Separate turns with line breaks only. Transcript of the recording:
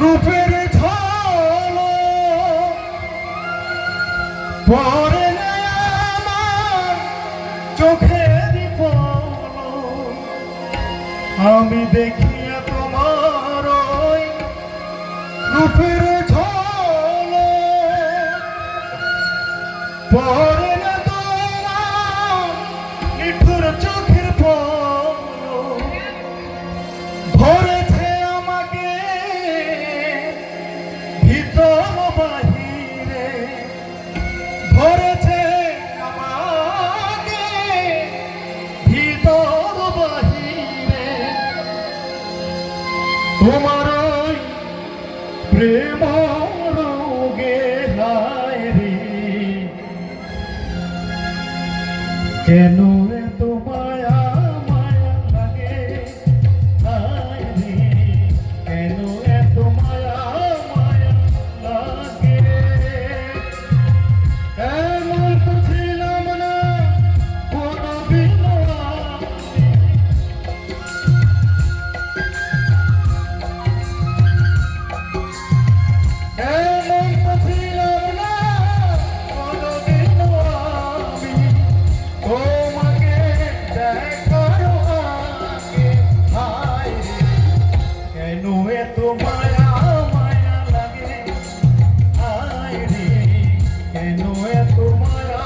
রূপের ঝল পরে চোখের আমি দেখিয়া তোমার রূপের ঝল পরে প্রেম রোগে কেন তোমার